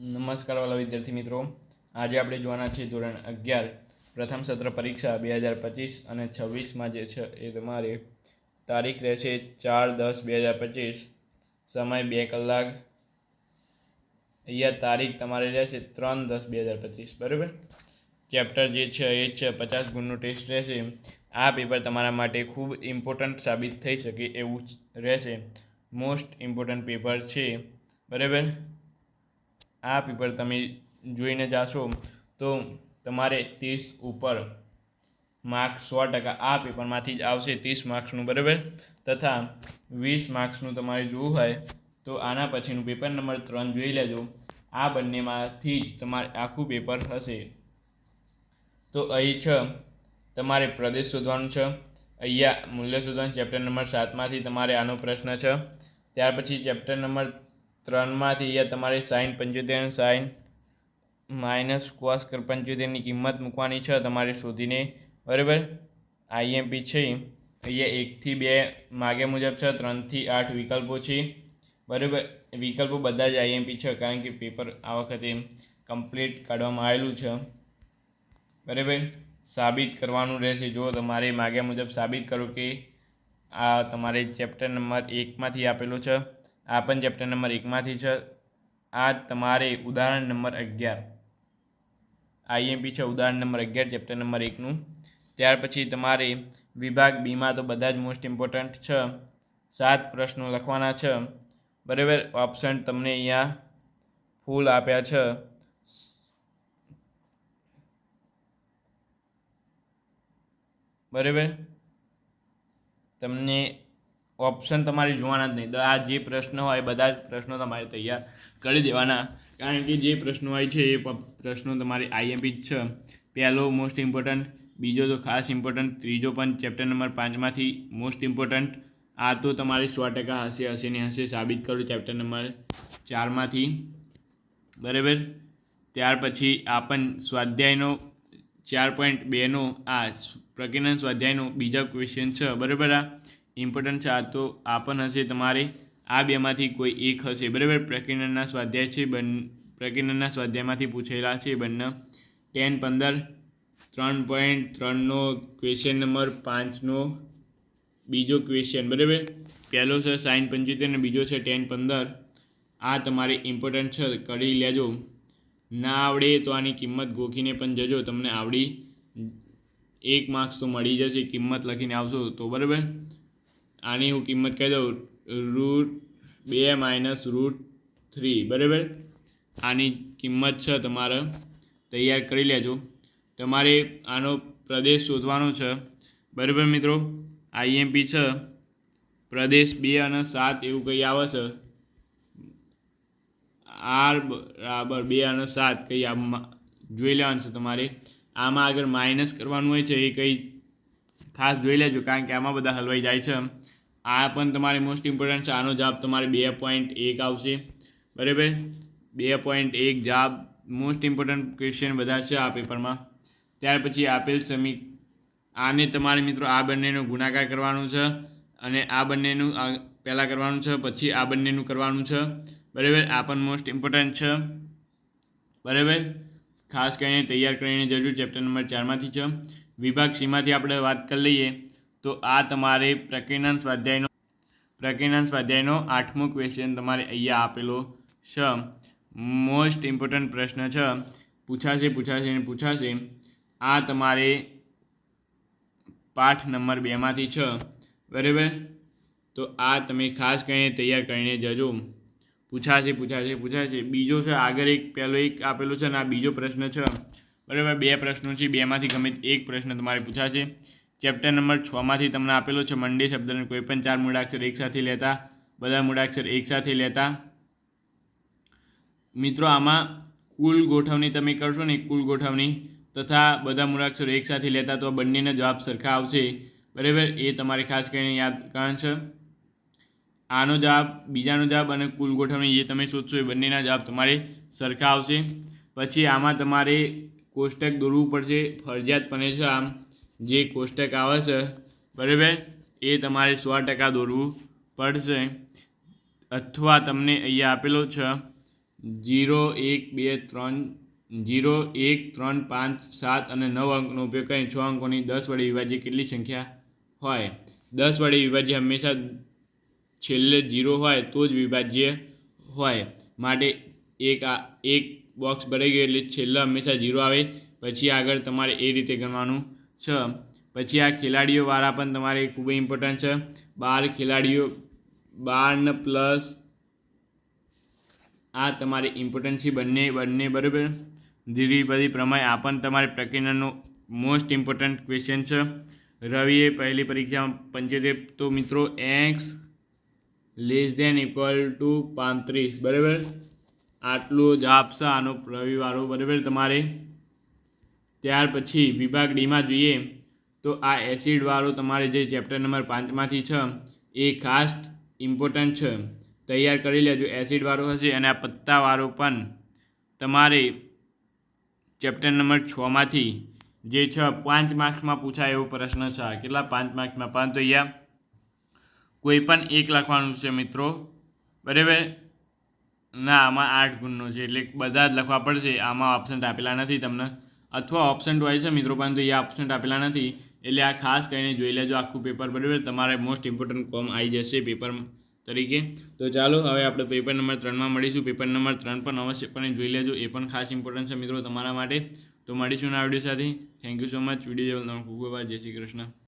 નમસ્કાર વાલા વિદ્યાર્થી મિત્રો. આજે આપણે જોવાના છીએ ધોરણ અગિયાર, પ્રથમ સત્ર પરીક્ષા બે હજાર પચીસ અને છવ્વીસમાં જે છે એ તમારે તારીખ રહેશે ચાર દસ બે હજાર પચીસ. સમય બે કલાક. અહીંયા તારીખ તમારે રહેશે ત્રણ દસ બે હજાર પચીસ. બરાબર? ચેપ્ટર જે છે એ છે, પચાસ ગુણનું ટેસ્ટ રહેશે. આ પેપર તમારા માટે ખૂબ ઇમ્પોર્ટન્ટ સાબિત થઈ શકે એવું રહેશે. મોસ્ટ ઇમ્પોર્ટન્ટ પેપર છે. બરાબર? આ પેપર તમે જોઈને જાશો, તો તમારે ત્રીસ ઉપર માર્ક્સ સો ટકા આ પેપરમાંથી જ આવશે ત્રીસ માર્ક્સનું બરાબર? તથા વીસ માર્ક્સનું તમારે જોવું હોય, તો આના પછીનું પેપર નંબર ત્રણ જોઈ લેજો. આ બંનેમાંથી જ તમારે આખું પેપર હશે. તો અહીં છે, તમારે પ્રદેશ શોધવાનું છે. અહીંયા મૂલ્ય શોધવાનું ચેપ્ટર નંબર સાતમાંથી તમારે આનો પ્રશ્ન છે. ત્યાર પછી ચેપ્ટર નંબર ત્રણમાંથી અહીંયા તમારે સાઈન પંચોતેર સાઈન માઇનસ કોસ પંચોતેરની કિંમત મૂકવાની છે, તમારે શોધીને. બરાબર? આઈએમપી છે અહીંયા એકથી બે માગે મુજબ છે, ત્રણથી આઠ વિકલ્પો છે. બરાબર? વિકલ્પો બધા જ આઈએમપી છે, કારણ કે પેપર આ વખતે કમ્પ્લીટ કાઢવામાં આવેલું છે. બરાબર? સાબિત કરવાનું રહેશે. જો તમારે માગ્યા મુજબ સાબિત કરો કે આ તમારે ચેપ્ટર નંબર એકમાંથી આપેલો છે. આ પણ ચેપ્ટર નંબર એકમાંથી છે. આ તમારે ઉદાહરણ નંબર અગિયાર. આઈએમપી છે ઉદાહરણ નંબર અગિયાર ચેપ્ટર નંબર એકનું. ત્યાર પછી તમારે વિભાગ બીમાં તો બધા જ મોસ્ટ ઇમ્પોર્ટન્ટ છે. સાત પ્રશ્નો લખવાના છે. બરાબર? ઓપ્શન તમને અહીંયા ફૂલ આપ્યા છે. બરાબર? તમને ઓપ્શન તમારે જોવાના જ નહીં. આ જે પ્રશ્ન હોય બધા જ પ્રશ્નો તમારે તૈયાર કરી દેવાના. કારણ કે જે પ્રશ્નો હોય છે, એ પ્રશ્નો તમારી આઈએમપી જ છે. પહેલો મોસ્ટ ઇમ્પોર્ટન્ટ બીજો તો ખાસ ઇમ્પોર્ટન્ટ ત્રીજો પણ ચેપ્ટર નંબર પાંચમાંથી મોસ્ટ ઇમ્પોર્ટન્ટ આ તો તમારે સો ટકા હશે હશે ને હશે સાબિત કરો ચેપ્ટર નંબર ચારમાંથી બરાબર? ત્યાર પછી આ પણ સ્વાધ્યાયનો ચાર પોઈન્ટ બેનો આ પ્રકિર્ણન સ્વાધ્યાયનો બીજા ક્વેશ્ચન છે. બરાબર આ? ઇમ્પોર્ટન્ટ છે, આ તો આ પણ હશે. તમારે આ બેમાંથી કોઈ એક હશે. બરાબર? પ્રકિર્ણનના સ્વાધ્યાય છે, બન પ્રકિર્ણનના સ્વાધ્યાયમાંથી પૂછેલા છે બંને. ટેન પંદર, ત્રણ પોઈન્ટ ત્રણનો ક્વેશ્ચન નંબર પાંચનો બીજો ક્વેશ્ચન બરાબર? પહેલો છે સાઈન પંચોતેર અને બીજો છે ટેન પંદર. આ તમારે ઇમ્પોર્ટન્ટ છે, કરી લેજો. ના આવડે તો આની કિંમત ગોખીને પણ જજો. તમને આવડી એક માર્ક્સ તો મળી જશે, કિંમત લખીને આવશો તો. બરાબર? આની હું કિંમત કહી દઉં રૂટ બે માઇનસ રૂટ થ્રી બરાબર? આની કિંમત છે તમારે તૈયાર કરી લેજો. તમારે આનો પ્રદેશ શોધવાનો છે. બરાબર મિત્રો? આઈએમપી છે. પ્રદેશ બે અને સાત એવું કંઈ આવે છે. આર બરાબર બે અને સાત કંઈ જોઈ લેવાનું છે તમારે. આમાં આગળ માઇનસ કરવાનું હોય છે એ કંઈ ખાસ જોઈ લેજો, કારણ કે આમાં બધા હલવાઈ જાય છે. આ પણ તમારે મોસ્ટ ઇમ્પોર્ટન્ટ છે. આનો જવાબ તમારે બે પોઈન્ટ એક આવશે. બરાબર? બે પોઈન્ટ એક જવાબ મોસ્ટ ઇમ્પોર્ટન્ટ ક્વેશ્ચન બધા છે આ પેપરમાં ત્યાર પછી આપેલ સમી આને તમારે મિત્રો આ બંનેનો ગુણાકાર કરવાનું છે અને આ બંનેનું પહેલાં કરવાનું છે, પછી આ બંનેનું કરવાનું છે. બરાબર? આ પણ મોસ્ટ ઇમ્પોર્ટન્ટ છે. બરાબર? ખાસ કરીને તૈયાર કરીને જજો ચેપ્ટર નંબર ચારમાંથી છે. વિભાગ સીમાંથી આપણે વાત કરી લઈએ, તો આ તમારે પ્રકિર્ણન સ્વાધ્યાયનો પ્રકિર્ણન સ્વાધ્યાયનો આઠમો ક્વેશ્ચન તમારે અહીંયા આપેલો છે. મોસ્ટ ઇમ્પોર્ટન્ટ પ્રશ્ન છે. પૂછાશે પૂછાશે અને પૂછાશે. આ તમારે પાઠ નંબર બેમાંથી છે. બરાબર? તો આ તમે ખાસ કરીને તૈયાર કરીને જજો. પૂછાશે પૂછાશે પૂછાશે. બીજો છે, આગળ એક પહેલો એક આપેલો છે અને આ બીજો પ્રશ્ન છે. બરાબર, બે પ્રશ્નો છે, બેમાંથી ગમે એક પ્રશ્ન તમારે પૂછાશે. ચેપ્ટર નંબર છમાંથી તમને આપેલો છે મંડે શબ્દને કોઈ પણ ચાર મૂળાક્ષર એકસાથે લેતા, બધા મૂળાક્ષર એકસાથે લેતા. મિત્રો, આમાં કુલ ગોઠવણી તમે કરશો ને, કુલ ગોઠવણી તથા બધા મૂળાક્ષર એકસાથે લેતા તો બંનેના જવાબ સરખા આવશે. બરાબર, એ તમારે ખાસ કરીને યાદ કારણ છે. આનો જવાબ, બીજાનો જવાબ અને કુલ ગોઠવણી જે તમે શોધશો એ બંનેના જવાબ તમારે સરખા આવશે. પછી આમાં તમારે કોષ્ટક દોરવું પડશે ફરજિયાતપણે છે આમ. જે કોષ્ટક આવે છે, બરાબર? એ તમારે સો ટકા દોરવું પડશે. અથવા તમને અહીંયા આપેલો છે, જીરો એક બે ત્રણ, જીરો એક ત્રણ પાંચ સાત અને નવ અંકનો ઉપયોગ કરીને છ અંકોની દસ વડે વિભાજ્ય કેટલી સંખ્યા હોય? દસ વડે વિભાજ્ય હંમેશા છેલ્લે જીરો હોય તો જ વિભાજ્ય હોય. માટે એક આ, એક બોક્સ ભરાઈ ગયું એટલે છેલ્લા હંમેશા ઝીરો આવે. પછી આગળ તમારે એ રીતે ગણવાનું છે. પછી આ ખેલાડીઓવાળા પણ તમારે ખૂબ ઇમ્પોર્ટન્ટ છે. બાર ખેલાડીઓ, બાર ને પ્લસ આ તમારે ઇમ્પોર્ટન્ટ છે બંને બંને બરાબર. ધીરી બધી પ્રમાણે આ પણ તમારે પ્રક્રિયાનો મોસ્ટ ઇમ્પોર્ટન્ટ ક્વેશ્ચન છે. રવિએ પહેલી પરીક્ષામાં પંચોતેર, તો મિત્રો X less than equal to પાંત્રીસ, બરાબર? આટલું જ આપશે આનો રવિવારો, બરાબર તમારે? ત્યાર પછી વિભાગ ડીમાં જોઈએ તો આ એસિડવાળો તમારે જે ચેપ્ટર નંબર પાંચમાંથી છે, એ ખાસ ઇમ્પોર્ટન્ટ છે. તૈયાર કરી લેજો એસિડવાળો હશે અને આ પત્તાવાળો પણ તમારે ચેપ્ટર નંબર છમાંથી જે છ, પાંચ માર્ક્સમાં પૂછાય એવો પ્રશ્ન છે. કેટલા પાંચ માર્ક્સમાં પરંતુ અહીંયા કોઈ પણ એક લખવાનું છે મિત્રો. બરાબર? ના, આમાં આઠ ગુણનો છે, એટલે બધા જ લખવા પડશે. આમાં ઓપ્શન આપેલા નથી તમને. અથવા ઓપ્શન હોય છે, મિત્રો પરંતુ એ ઓપ્શન આપેલા નથી. એટલે આ ખાસ કરીને જોઈ લેજો, આખું પેપર બરાબર. તમારે મોસ્ટ ઇમ્પોર્ટન્ટ કોમ આવી જશે પેપર તરીકે. તો ચાલો, હવે આપણે પેપર નંબર ત્રણમાં મળીશું. પેપર નંબર ત્રણ પણ અવશ્યપણે જોઈ લેજો. એ પણ ખાસ ઇમ્પોર્ટન્ટ છે મિત્રો તમારા માટે. તો મળીશું ના વીડિયો સાથે. Thank you so much video જોવાનો ખૂબ ખૂબ જય શ્રી કૃષ્ણ.